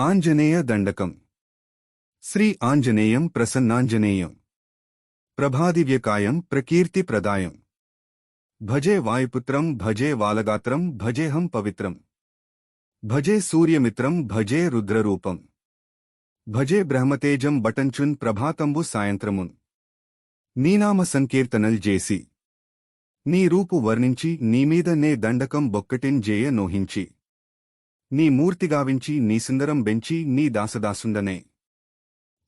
ఆంజనేయ దండకం. శ్రీ ఆంజనేయం ప్రసన్నాంజనేయం. ప్రభాదివ్యకాయం ప్రకీర్తిప్రదాయం. భజే వాయుపుత్రం భజే వాలగాత్రం భజేహం పవిత్రం. భజే సూర్యమిత్రం భజే రుద్రరూపం. భజే బ్రహ్మతేజం బటంచున్ ప్రభాతంబు సాయంత్రమున్. నీనామ సంకీర్తనల్ జేసి. నీ రూపు వర్ణించి నీమీద నే దండకం బొక్కటిన్ జేయ నోహించి. నీ మూర్తిగావించి నీ సుందరం బెంచి నీ దాసదాసుండనే.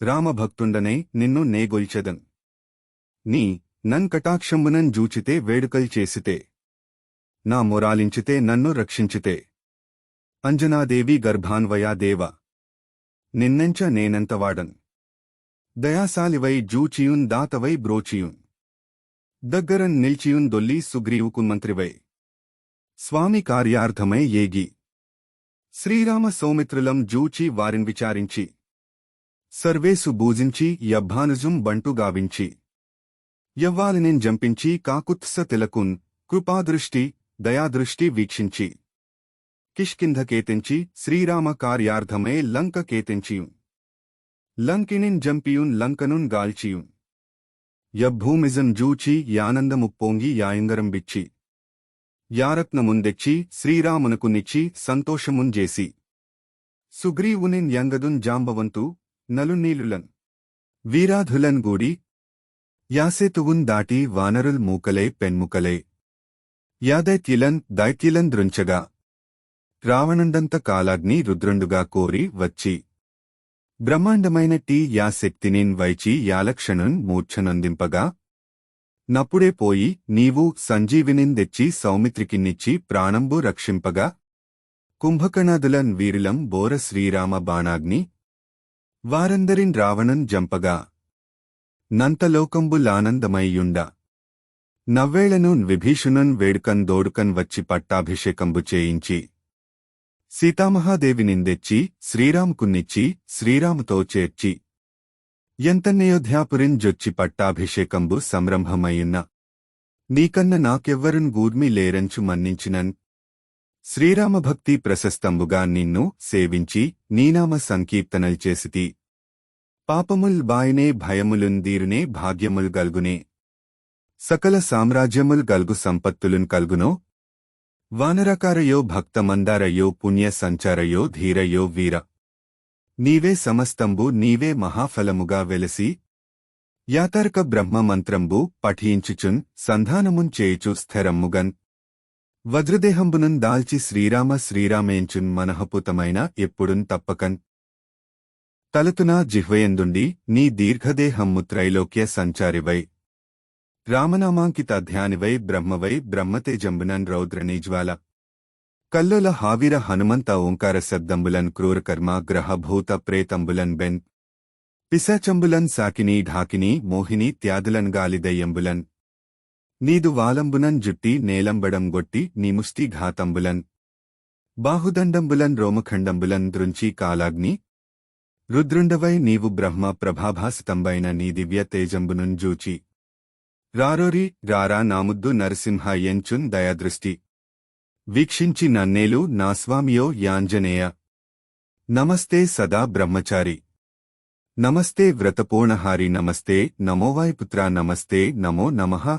రామభక్తుండనే నిన్ను నేగొల్చెదన్. నీ నన్ కటాక్షంబునన్ జూచితే వేడుకల్ చేసితే. నా మొరాలించితే నన్ను రక్షించితే. అంజనాదేవి గర్భాన్వయా దేవ. నిన్నెంచ నేనెంతవాడన్ దయాసాలివై జూచియున్ దాతవై బ్రోచియున్. దగ్గరన్ నిల్చియున్ దొల్లి సుగ్రీవుకు మంత్రివై స్వామి కార్యార్థమై ఏగి. శ్రీరామ సౌమిత్రులం జూచి వారిన్ విచారించి సర్వేసు బూజించి యబ్బానుజుం బంటు గావించి యవ్వాలినిన్ జంపించి కాకుత్స తిలకున్ కృపాదృష్టి దయాదృష్టి వీక్షించి కిష్కింధ కేతించి శ్రీరామ కార్యార్థమే లంక కేతించియు లంకినిన్ జంపియున్ లంకనున్ గాల్చియు యబ్బూమిజం జూచి యానందముప్పొంగి యాయంగరం బిచ్చి యారత్నముందెచ్చి శ్రీరామునకు నిచ్చి సంతోషముంజేసి. సుగ్రీవునిన్ యంగదున్ జాంబవంతు నలునీలులన్. వీరాధులన్ గూడి. యాసేతువున్ దాటి వానరుల్ మూకలే పెన్ముకలే. యాదైత్యులన్ దైత్యులన్ దృంచగా. రావణండంత కాలాగ్ని రుద్రుండుగా కోరి వచ్చి. బ్రహ్మాండమైన టీ యాశక్తినిన్ వైచి యాలక్షణున్ మూర్ఛనందింపగా. నప్పుడే పోయి నీవు సంజీవినిందెచ్చి సౌమిత్రికిన్నిచ్చి ప్రాణంబు రక్షింపగా? కుంభకణాదులన్ వీరిలం బోర శ్రీరామ బాణాగ్ని. వారందరిన్ రావణన్ జంపగా? నంతలోకంబులానందమయ్యుండ నవ్వేళను విభీషణున్ వేడుకన్ దోడుకన్ వచ్చి పట్టాభిషేకంబు చేయించి. సీతామహాదేవినిందెచ్చి శ్రీరాముకున్నిచ్చి శ్రీరాముతో చేర్చి. ఎంతన్నయోధ్యాపురిన్ జొచ్చి పట్టాభిషేకంబు సంరంభమయ్యున్న. నీకన్న నాకెవ్వరున్ గూర్మి లేరంచు మన్నించినన్. శ్రీరామభక్తి ప్రశస్తంబుగా నిన్ను సేవించి నీనామ సంకీర్తనల్ చేసితి. పాపముల్ బాయనే భయములుందీరునే భాగ్యముల్ గల్గునే. సకల సామ్రాజ్యముల్ గల్గు సంపత్తులున్ కల్గునో. వానరకారయో భక్తమందారయో పుణ్య సంచారయో ధీరయో వీర. నీవే సమస్తంబు నీవే మహాఫలముగా వెలసి యాతర్క బ్రహ్మ మంత్రంబు పఠించుచున్ సంధానమున్ చేయుచు స్థిరమ్ముగన్ వజ్రదేహంబునున్ దాల్చి శ్రీరామ శ్రీరామేంచున్ మనహపుతమైన ఎప్పుడున్ తప్పకన్. తలతునా జిహ్వయందుండి నీ దీర్ఘదేహమ్ము త్రైలోక్య సంచారివై. రామనామాంకిత ధ్యానివై బ్రహ్మవై బ్రహ్మతేజంబునన్ రౌద్రనీజ్వాల. కల్లోల హావిర హనుమంత ఓంకార శబ్దంబులన్ క్రూరకర్మ గ్రహభూత ప్రేతంబులన్ బెన్ పిశాచంబులన్ సాకిని ఢాకిని మోహిని త్యాదులన్ గాలిదయ్యంబులన్ నీదు వాలంబునన్ జుట్టి నేలంబడం గొట్టి నీముష్టి ఘాతంబులన్ బాహుదండంబులన్ రోమఖండంబులన్ దృంచి కాలాగ్ని రుద్రుండవై నీవు బ్రహ్మ ప్రభాభాసితంబైన నీ దివ్య తేజంబునుంజూచి రారోరి రారా నాముద్దు నరసింహ ఎంచున్ దయాదృష్టి వీక్షించి నన్నేలు నా స్వామియో యాంజనేయ. నమస్తే సదా బ్రహ్మచారి. నమస్తే వ్రతపూర్ణహారి నమస్తే నమోవాయుపుత్ర నమస్తే నమో నమః.